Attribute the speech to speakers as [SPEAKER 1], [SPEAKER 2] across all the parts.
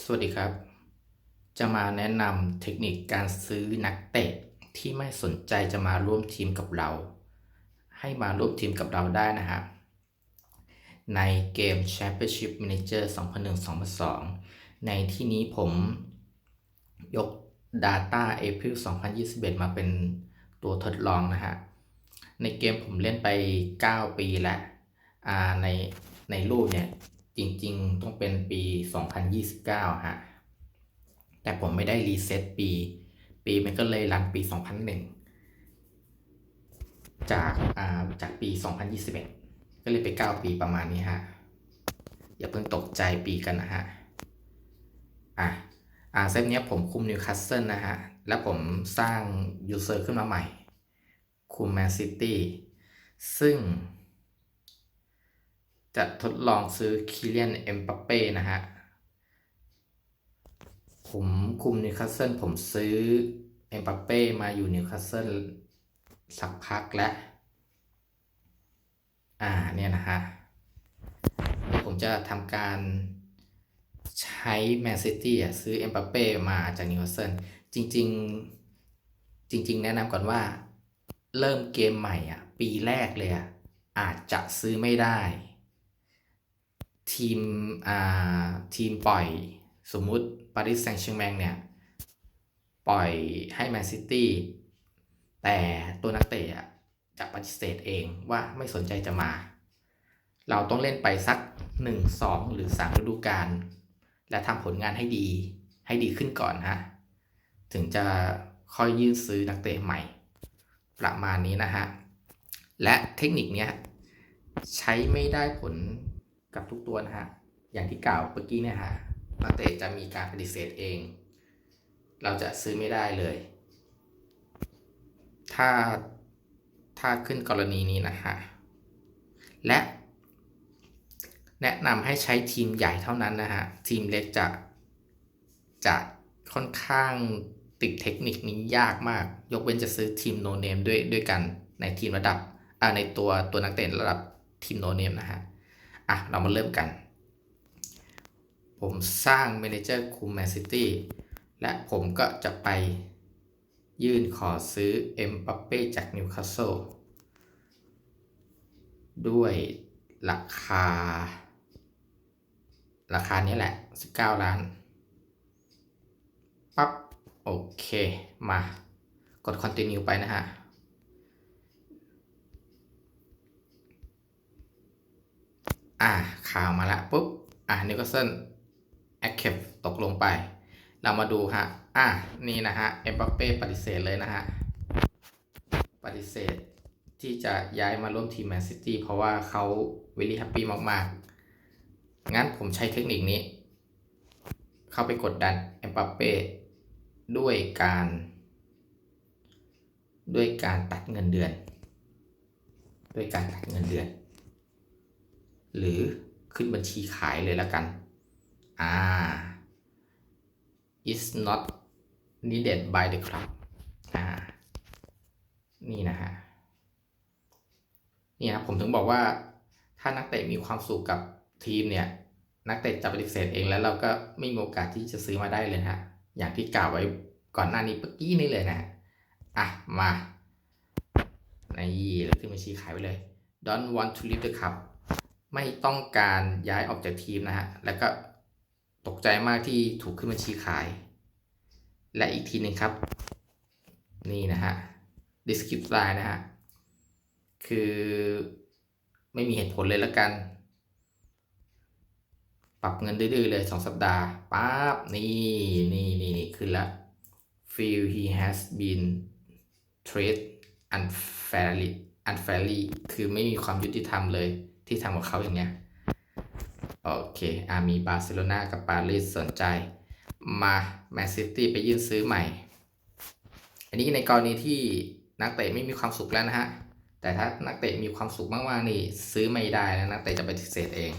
[SPEAKER 1] สวัสดีครับ จะมาแนะนำเทคนิคการซื้อนักเตะที่ไม่สนใจจะมาร่วมทีมกับเรา ให้มาร่วมทีมกับเราได้นะครับในเกม Championship Manager 2001-2002 ในที่นี้ผมยก Data April 2021 มาเป็นตัวทดลองนะฮะ ในเกมผมเล่นไป 9 ปีแล้วในในรูปเนี่ย จริงๆ ต้องเป็นปี 2029 ฮะ แต่ผมไม่ได้รีเซ็ตปี ปีมันก็เลยรันปี 2001 จากอ่าจากปี 2021 ก็เลยไป 9 ปีประมาณนี้ฮะ อย่าเพิ่งตกใจปีกันนะฮะ อะ อ่าเซตเนี้ยผมคุมนิวคาสเซิลนะฮะ แล้วผมสร้างยูเซอร์ขึ้นมาใหม่ คุมแมนซิตี้ซึ่ง จะทดลองซื้อคิเลียนเอ็มปัปเป้นะฮะ ผมคุมนิวคาสเซิลผมซื้อเอ็มปัปเป้มาอยู่นิวคาสเซิลสักพักแล้ว อ่าเนี่ยนะฮะ ผมจะทำการใช้แมนซิตี้ซื้อเอ็มปัปเป้มาจากนิวคาสเซิลจริง ๆ จริง ๆ แนะนำก่อนว่าเริ่มเกมใหม่อะ ปีแรกเลยอะ อาจจะซื้อไม่ได้ ทีมอ่าทีมปล่อยสมมุติปารีสแซงต์แชร์แมงเนี่ย ปล่อยให้แมนซิตี้แต่ตัวนักเตะอะจะปฏิเสธเองว่าไม่สนใจจะมา เราต้องเล่นไปสัก 1 2 หรือ 3 ฤดูกาลและทำผลงานให้ดีให้ดีขึ้นก่อนฮะ ถึงจะค่อยยื่นซื้อนักเตะใหม่ ประมาณนี้นะฮะ และเทคนิคเนี้ยใช้ไม่ได้ผล กับทุกตัวนะฮะ อย่างที่กล่าวเมื่อกี้เนี่ยฮะนักเตะจะมีการปฏิเสธเอง เราจะซื้อไม่ได้เลย ถ้าถ้าขึ้นกรณีนี้นะฮะ และ แนะนำให้ใช้ทีมใหญ่เท่านั้นนะฮะ ทีมเล็กจะจะค่อนข้างติดเทคนิคนี้ยากมาก ยกเว้นจะซื้อทีมโนเนมด้วยด้วยกันในทีมระดับอ่าในตัวตัวนักเตะระดับทีมโนเนมนะฮะ อะ เรามาเริ่มกัน ผมสร้างเมนเจอร์คุมแมนซิตี้และผมก็จะไปยื่นขอซื้อเอ็มปัปเป้จากนิวคาสเซิลด้วยราคา ราคานี้แหละ 19 ล้าน ปั๊บ โอเค มา กด continue ไปนะฮะ อ่าข่าวมาละปุ๊บ อ่านิวคาสเซิลแอคเคปตกลงไป เรามาดูฮะ อะนี่นะฮะ เอ็มบัปเป้ปฏิเสธเลยนะฮะ ปฏิเสธที่จะย้ายมาร่วมทีมแมนซิตี้เพราะว่าเขาเวลี่แฮปปี้มากๆ งั้นผมใช้เทคนิคนี้ เข้าไปกดดันเอ็มบัปเป้ด้วยการ ด้วยการตัดเงินเดือน ด้วยการตัดเงินเดือน หรือขึ้นบัญชีขายเลยแล้วกัน อ่า is not needed by the club อ่า นี่นะฮะ นี่นะผมถึงบอกว่าถ้านักเตะมีความสุขกับทีมเนี่ย นักเตะจะปฏิเสธเองแล้วเราก็ไม่มีโอกาสที่จะซื้อมาได้เลยฮะ อย่างที่กล่าวไว้ก่อนหน้านี้เมื่อกี้นี่เลยนะ อะ มาในเราขึ้นบัญชีขายไปเลย don't want to leave the club ไม่ต้องการย้ายออกจากทีมนะฮะ แล้วก็ตกใจมากที่ถูกขึ้นบัญชีขาย และอีกทีหนึ่งครับ นี่นะฮะ descript line นะฮะ คือไม่มีเหตุผลเลยละกัน ปรับเงินดื้อเลยสองสัปดาห์ปั๊บนี่นี่นี่นี่ขึ้นล้ว feel he has been treated unfairly unfairly คือไม่มีความยุติธรรมเลย ที่ทำกับเขาอย่างเนี้ย โอเคอามีบาร์เซโลนากับปารีสสนใจ มาแมนซิตี้ไปยื่นซื้อใหม่ อันนี้ในกรณีที่นักเตะไม่มีความสุขแล้วนะฮะ แต่ถ้านักเตะมีความสุขมากๆนี่ซื้อไม่ได้นะนักเตะจะไปฏิเสธเอง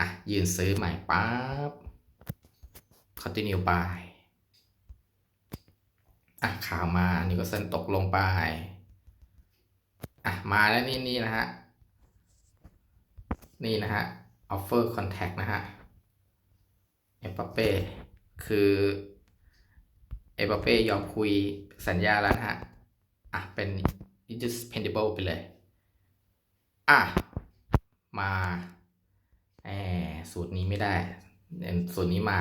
[SPEAKER 1] อะยืนซื้อใหม่ปั๊บ continue ไปอะข่าวมานิวคาสเซิลตกลงไป อะมาแล้วนี่นี่นะฮะ นี่นะฮะ offer contact นะฮะปัปเป้คือเอ็มบัปเป้ยอมคุยสัญญาแล้วนะฮะ อะ เป็น indispensable ไปเลย อะ มาแหมสูตรนี้ไม่ได้เดี๋ยวสูตรนี้มา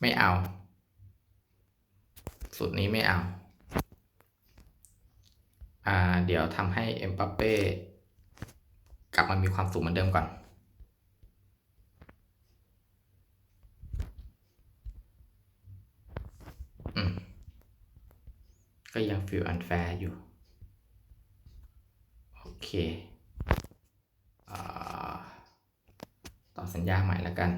[SPEAKER 1] ไม่เอา สูตรนี้ไม่เอา อ่า เดี๋ยวทำให้เอ็มบัปเป้ กลับมามีความสุขเหมือนเดิมก่อนอืมก็ยังฟีลอันแฟร์อยู่ โอเคอต่อสัญญาใหม่แล้วกัน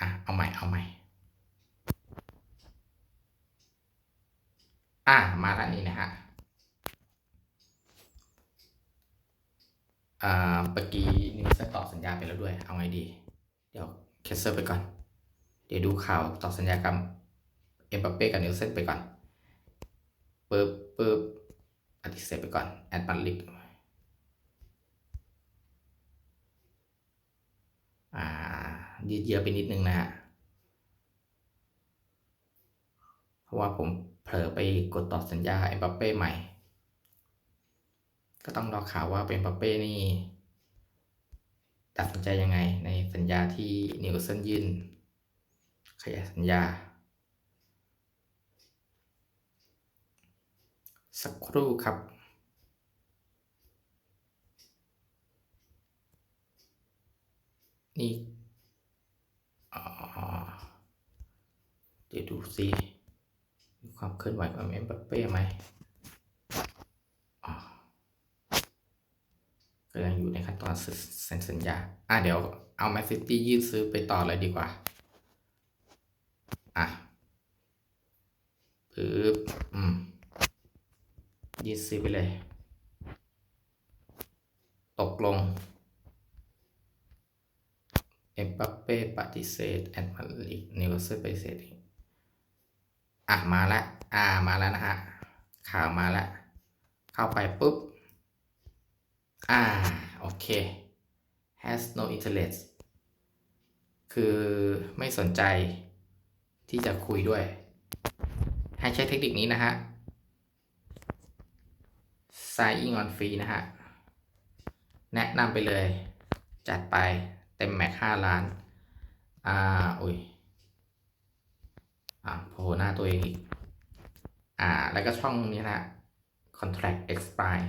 [SPEAKER 1] อะ เอาใหม่ เอาใหม่ อะ มาแล้วนี่นะฮะ อ่าเมื่อกี้นิวเซอร์ตอบสัญญาไปแล้วด้วย เอา ไงดี เดี๋ยวแคสเซอร์ไปก่อน เดี๋ยวดูข่าวต่อสัญญากับเอ็มบัปเป้กับนิวเซนไปก่อนปึ๊บปึ๊บปฏิเสธไปก่อน แอดบัตลิกอ่ายืดเยื้อไปนิดนึงนะฮะ เพราะว่าผมเผลอไปกดต่อสัญญาเอ็มบัปเป้ใหม่ ก็ต้องรอข่าวว่าเป็นปาเป้นี่ ตัดสินใจยังไงในสัญญาที่นิวเซนยื่นขยายสัญญา สักครู่ครับนี่เดี๋ยวดูสิมีความเคลื่อนไหวของเอ็มบัปเป้ไหม็ยังอยู่ในขั้นตอนเซ็นสัญญา อะเดี๋ยวเอาแมนซิตี้ยื่นซื้อไปต่อเลยดีกว่า อะปึ๊บอืมยื่นซื้อไปเลย ตกลง เอ็มบัปเป้ปฏิเสธแอนมาลิกนิวเซอร์ปฏิเสธอะมาล้วอ่ามาแล้วนะฮะ ข่าวมาแล้วเข้าไปปุ๊บ อ่า โอเค has no interest คือไม่สนใจที่จะคุยด้วย ให้ใช้เทคนิคนี้นะฮะ signing on free นะฮะ แนะนำไปเลย จัดไปเต็มแม็ก5ล้าน อ่า อุ้ย อ่าโผล่หน้าตัวเองอีก อ่า แล้วก็ช่องนี้นะ contract expire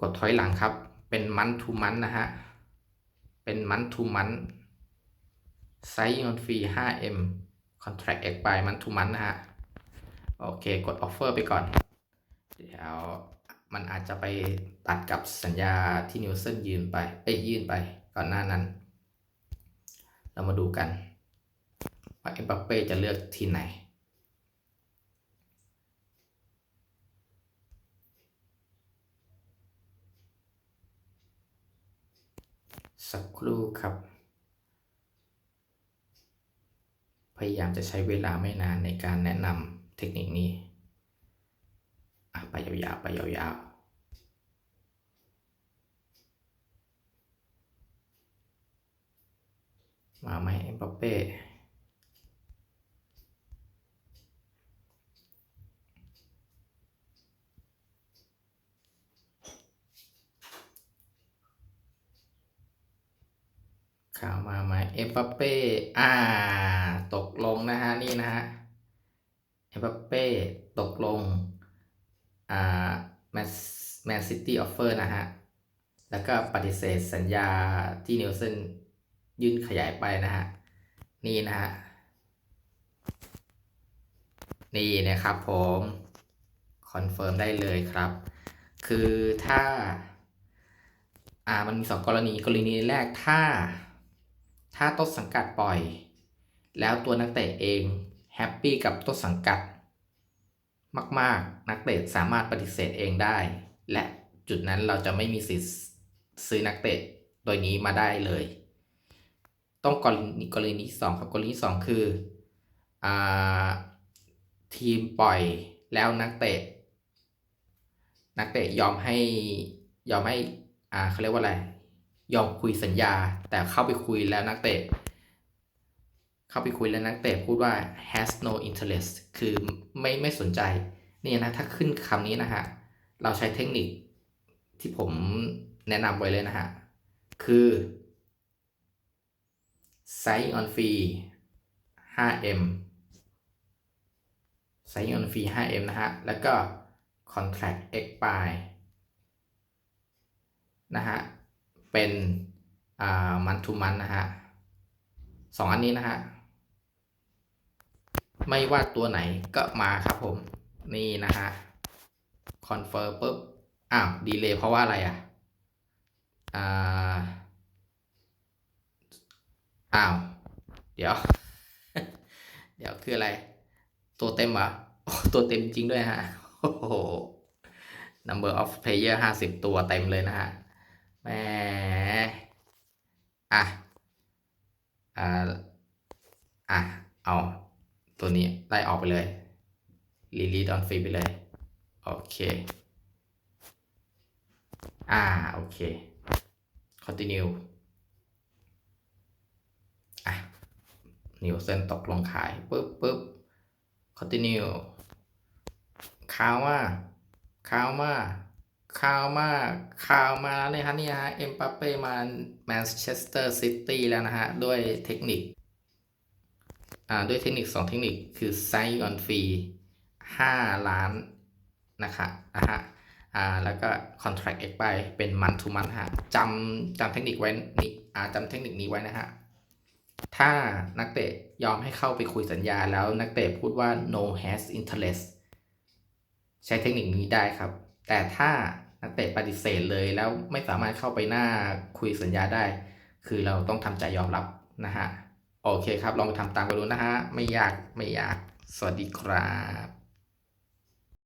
[SPEAKER 1] กดถอยหลังครับ เป็นมันทูมันนะฮะ เป็นมันทูมันไซส์เงินฟรี 5M contract expire มันทูมันนะฮะ โอเค กด offer ไปก่อน เดี๋ยวมันอาจจะไปตัดกับสัญญาที่นิวเซนยืนไป เอ้ยยื่นไปก่อนหน้านั้น เรามาดูกันว่าเอ็มบัปเป้จะเลือกทีไหน สักครู่ครับ พยายามจะใช้เวลาไม่นานในการแนะนำเทคนิคนี้อะไปยาวๆ ไปยาวๆมาไหมเอ็มบัปเป้ ข่าวมาไหม เอ็มบัปเป้อ่า ตกลงนะฮะนี่นะฮะเอ็มบัปเป้ตกลงอ่าแมนแมนซิตี้ออฟเฟอร์นะฮะ แล้วก็ปฏิเสธสัญญาที่นิวเซนยื่นขยายไปนะฮะ นี่นะฮะ นี่นะครับผมคอนเฟิร์มได้เลยครับ คือถ้า อ่ามันมีสองกรณีกรณีแรกถ้า ถ้าต้นสังกัดปล่อย แล้วตัวนักเตะเองแฮปปี้กับต้นสังกัด มากๆ นักเตะสามารถปฏิเสธเองได้ และจุดนั้นเราจะไม่มีสิทธิ์ซื้อนักเตะโดยนี้มาได้เลย ต้องกรณีกรณีที่สองครับกรณีที่สองคืออทีมปล่อยแล้วนักเตะ นักเตะยอมให้ยอมให้อ่าเขาเรียกว่าอะไร ยอมคุยสัญญา แต่เข้าไปคุยแล้วนักเตะ เข้าไปคุยแล้วนักเตะพูดว่า has no interest คือไม่ไม่สนใจ นี่นะถ้าขึ้นคำนี้นะฮะ เราใช้เทคนิคที่ผมแนะนำไว้เลยนะฮะ คือ sign on fee 5m sign on fee 5m นะฮะ แล้วก็ contract expire นะฮะ เป็นอ่ามันทูมันนะฮะสองอันนี้นะฮะไม่ว่าตัวไหนก็มาครับผม นี่นะฮะคอนเฟิร์มปุ๊บอ้าวดีเลย์เพราะว่าอะไรอะอ่าอ้าว เดี๋ยว เดี๋ยวคืออะไร ตัวเต็มเหรอตัวเต็มจริงด้วยฮะโอ้โห number of player ห้าสิบตัวเต็มเลยนะฮะ แหมอะอ่าอะเอา ตัวนี้ไล่ออกไปเลย release on free ไปเลย โอเค อ่า โอเค continue อะนิวเซนตกลงขายปุ๊บปุ๊บ continue ข่าวมาข่าวมา ข่าวมาข่าวมาแล้วเนี่ยฮะเนี่ยฮะเอ็มปัปเป้มาแมนเชสเตอร์ซิตี้แล้วนะฮะ ด้วยเทคนิค อ่า ด้วยเทคนิค 2 เทคนิคคือ sign on fee 5ล้านนะคะนะฮะอ่าแล้วก็ contract expire เป็น month to month ฮะจำจำเทคนิคไว้นี่อ่าจำเทคนิคนี้ไว้นะฮะ ถ้านักเตะยอมให้เข้าไปคุยสัญญาแล้วนักเตะพูดว่า no has interest ใช้เทคนิคนี้ได้ครับ แต่ถ้า นักเตะปฏิเสธเลยแล้วไม่สามารถเข้าไปหน้าคุยสัญญาได้ คือเราต้องทำใจยอมรับนะฮะ โอเคครับ ลองไปทำตามกันดูนะฮะ ไม่ยากไม่ยาก สวัสดีครับ